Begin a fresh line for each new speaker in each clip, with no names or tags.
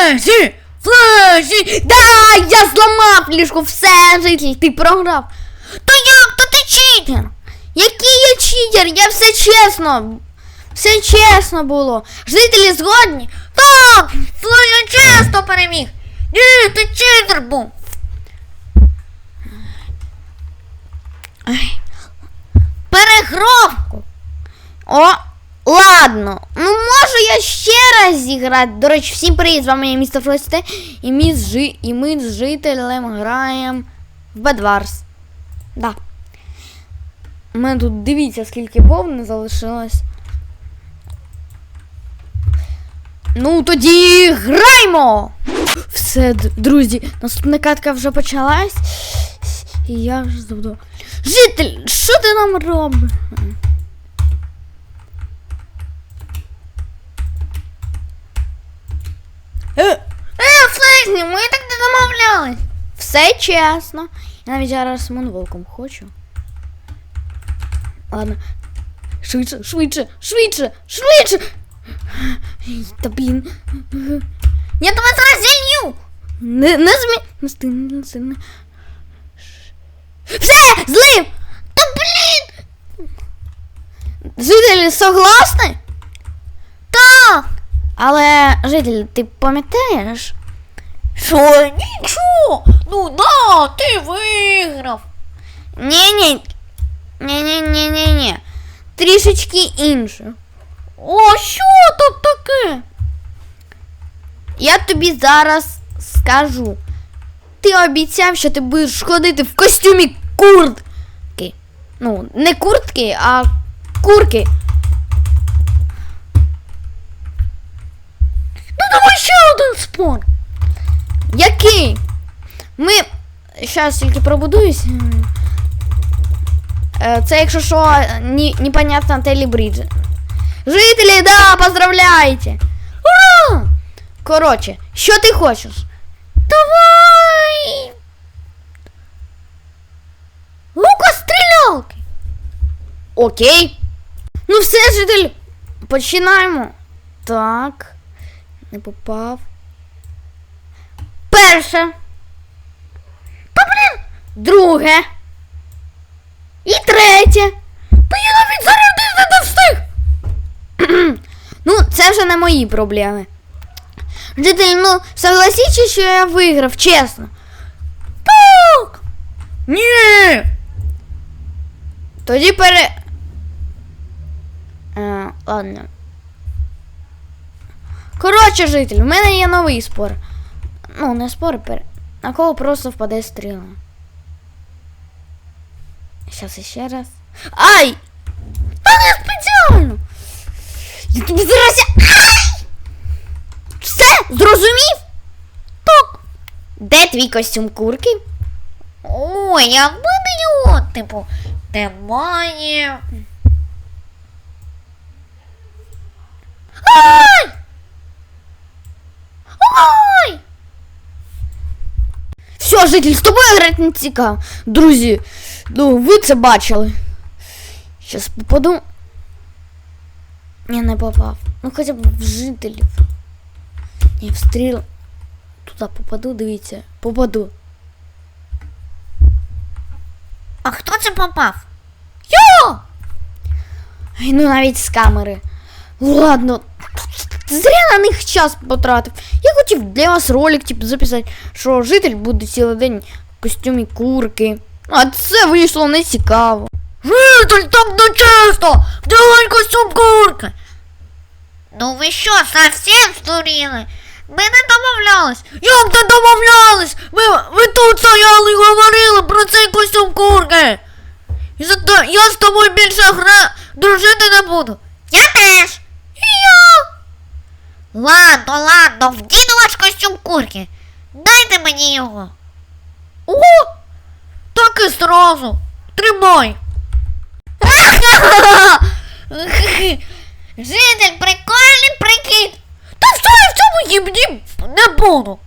Флеші! Флеші! Да, я зламав ліжко, все, житель, ти програв. То як? То ти читер? Який я читер? Я все чесно. Все чесно було. Жителі згодні? Так, Флеша чесно переміг. Ні, ти читер був. Перегровку. О, ладно. Ну можу я ще раз зіграти. До речі, всім привіт, з вами я містер Флесте. І ми з, жи... і ми з жителем граємо в Bedwars. Да. У мене тут дивіться, скільки бов не залишилось. Ну тоді граймо! Все, друзі, наступна катка вже почалась. І я вже забуду. Житель, що ти нам робиш? Е, Флесні, ми так не домовлялись. Все чесно. Я навіть зараз монволком хочу. Ладно. Швидше, швидше, швидше, швидше. Та блін. Я тебе зараз зілью. Не, не змі... Не стигне, не стигне. Все, злив! Та блін! Жителі согласні? Але, житель, ти пам'ятаєш? Що? Нічого! Ну да, ти виграв. Ні-ні. Ні-ні-ні-ні-ні. Трішечки інше. О, що тут таке? Я тобі зараз скажу. Ти обіцяв, що ти будеш ходити в костюмі куртки. Ну, не куртки, а курки. Ще один спор. Який? Ми. Зараз тільки пробудуюсь. Е, Це, якщо що, непонятно Телі Бридж. Жителі, да, поздравляйте! Ура! Коротше, що ти хочеш? Давай! Лука-стрілялки! Окей. Ну все, житель, починаємо. Так. Не попав. Перше. Та блін. Друге. І третє. Та я навіть зарядити не встиг. ну, це вже не мої проблеми. Житель, ну, согласіться, що я виграв, чесно. Так. Ні. Тоді пере. Е, ладно. Коротше, житель, в мене є новий спор. Ну, не спор, пер... на кого просто впаде стріла. Щас іще раз. Ай! Та не спеціально! Я тобі зараз. Ай! Все, зрозумів? Так. Де твій костюм курки?
Ой, я в мене його, типу, немає.
Ай! Ой! Все, житель, з тобою грати не цікаво. Друзі, ну ви це бачили. Щас попаду. Я не попав. Ну хоча б в жителів. Ні, в стріл. Туди попаду, дивіться. Попаду.
А хто це попав?
Йо! Ай, ну навіть з камери. Ладно. Зря на них час потратив. Я хотів для вас ролик типу, записати, що житель буде цілий день в костюмі курки. А це вийшло не цікаво.
Житель, так не чесно! Вдягай костюм курки! Ну ви що, совсем здуріли? Ми не домовлялись. Як не домовлялись? Ви, ви тут стояли і говорили про цей костюм курки. І зато я з тобою більше гра дружити не буду. Я теж. Ладно, ладно, вдіну ваш костюм курки. Дайте мені його. О! Так і зразу. Тримай. Житель, прикольний прикид. Та все, я в цьому їбні не буду.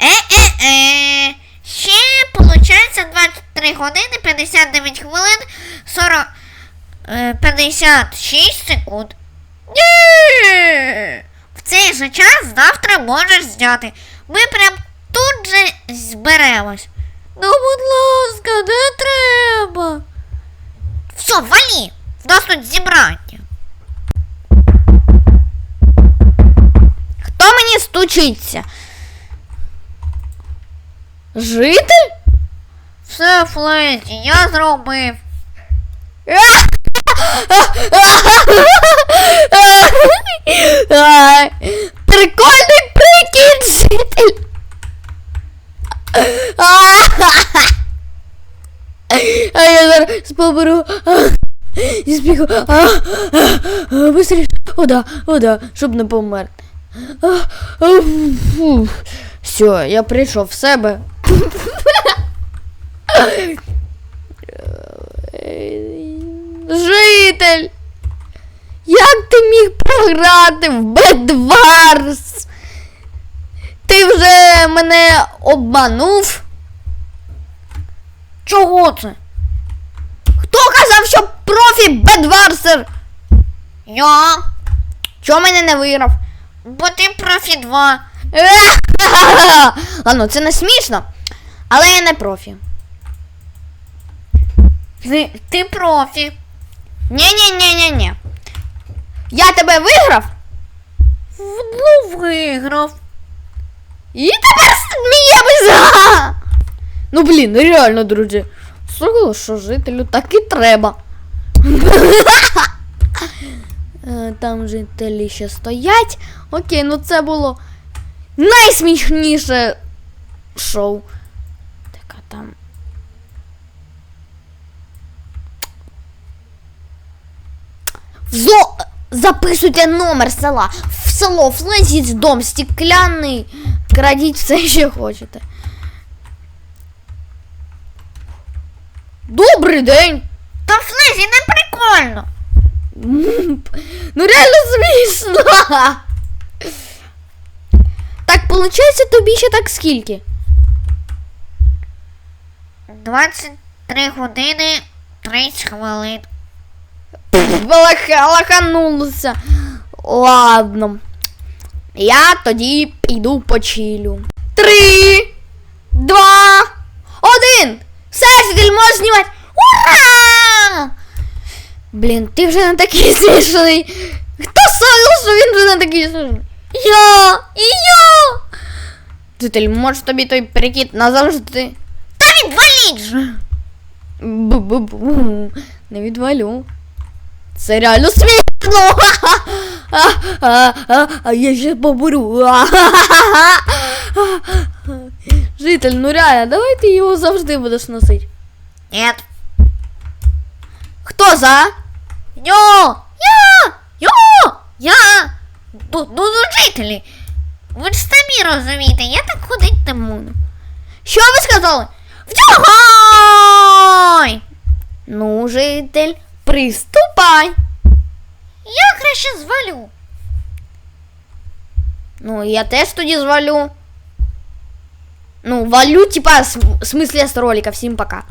Е-е-е. Ще получається 23 години, 59 хвилин, 40, е, 56 секунд. Ні! Цей же час завтра можеш зняти. Ми прям тут же зберемось. Ну, будь ласка, не треба. Все, валі. В нас тут зібрання.
Хто мені стучиться? Житель?
Все, Флеті, я зробив.
Ай, Прикольний прикид, житель. А я зараз поберу. І збігу. Быстріше. О, да, о, да, щоб не помер. Все, я прийшов в себе. Житель! Як ти міг програти в Бедварс? Ти вже мене обманув?
Чого це?
Хто казав, що профі Бедварсер?
Я.
Чого мене не виграв?
Бо ти профі 2.
Ладно, це не смішно, але я не профі.
Ти, ти профі.
Ні-ні-ні-ні-ні. Я тебе виграв
Ну, виграв.
і тепер сміємося. Ну блін, реально, друзі. Слухало, що жителю так і треба. Е, Там жителі ще стоять. Окей, ну це було найсмішніше шоу. Так, там. Зо... Записуйте номер села. В село Флезіць, дом стекляний. Крадіть все, що хочете. Добрий день!
Та Флезі не прикольно.
Ну реально смішно. Так, получається тобі ще так скільки?
23 години 30 хвилин.
Лаханулося. Ладно. Я тоді піду почилю. Три, два, один. Все, житель можеш знімати. Ура! Блін, ти вже не такий смішний. Хто сказав, що він вже не такий смішний? Я! І я! Житель, може тобі той прикид назавжди.
Та відваліть же.
Бу-бу-бу. Не відвалю. Це реально смішно. А, а, а, а я ще поборю. Житель, ну реально, давай ти його завжди будеш носити.
Нет.
Хто за?
Йо! Я! Йо! Я! Ну, ну, ну жителі. Ви ж самі розумієте, я так ходити не буду.
Що ви сказали?
Вдягай!
Ну, житель, приступай.
Я краще звалю.
Ну, я теж тоді звалю. Ну, валю, типа, с- в смысле с ролика. Всім пока.